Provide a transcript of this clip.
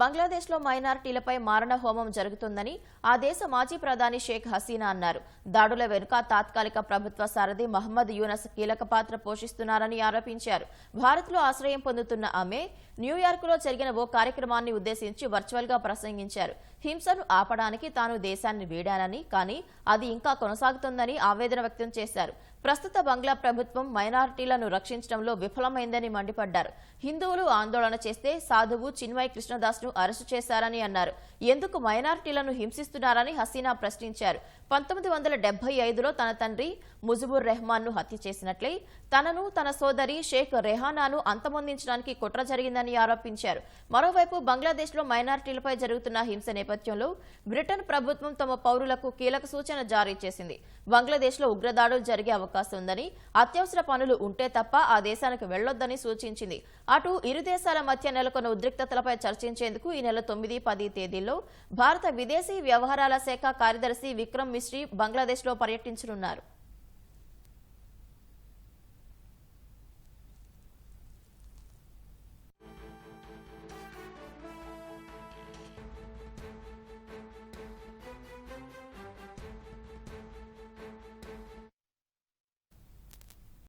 బంగ్లాదేశ్లో మైనారిటీలపై మారణ హోమం జరుగుతుందని ఆ దేశ మాజీ ప్రధాని షేక్ హసీనా అన్నారు. దాడుల వెనుక తాత్కాలిక ప్రభుత్వ సారథి మహమ్మద్ యూనస్ కీలక పాత్ర పోషిస్తున్నారని ఆరోపించారు. భారత్లో ఆశ్రయం పొందుతున్న ఆమె న్యూయార్క్లో జరిగిన ఓ కార్యక్రమాన్ని ఉద్దేశించి వర్చువల్గా ప్రసంగించారు. హింసను ఆపడానికి తాను దేశాన్ని వీడానని కానీ అది ఇంకా కొనసాగుతుందని ఆవేదన వ్యక్తం చేశారు. ప్రస్తుత బంగ్లా ప్రభుత్వం మైనారిటీలను రక్షించడంలో విఫలమైందని మండిపడ్డారు. హిందువులు ఆందోళన చేస్తే సాధువు చిన్మయ్ కృష్ణదాస్ను అరెస్టు చేశారని అన్నారు. ఎందుకు మైనారిటీలను హింసిస్తున్నారని హసీనా ప్రశ్నించారు. పంతొమ్మిది వందల డెబ్బై ఐదులో తన తండ్రి ముజుబుర్ రెహమాన్ను హత్య చేసినట్లే తనను తన సోదరి షేక్ రెహానాను అంతమొందించడానికి కుట్ర జరిగిందని ఆరోపించారు. మరోవైపు బంగ్లాదేశ్లో మైనారిటీలపై జరుగుతున్న హింస నేపథ్యంలో బ్రిటన్ ప్రభుత్వం తమ పౌరులకు కీలక సూచన జారీ చేసింది. బంగ్లాదేశ్లో ఉగ్రదాడులు జరిగే అవకాశం ఉందని అత్యవసర పనులు ఉంటే తప్ప ఆ దేశానికి వెళ్ళొద్దని సూచించింది. అటు ఇరు దేశాల మధ్య నెలకొన్న ఉద్రిక్తతలపై చర్చించేందుకు ఈ నెల తొమ్మిది పది తేదీల్లో భారత విదేశీ వ్యవహారాల శాఖ కార్యదర్శి విక్రమ్ మిశ్రీ బంగ్లాదేశ్లో పర్యటించనున్నారు.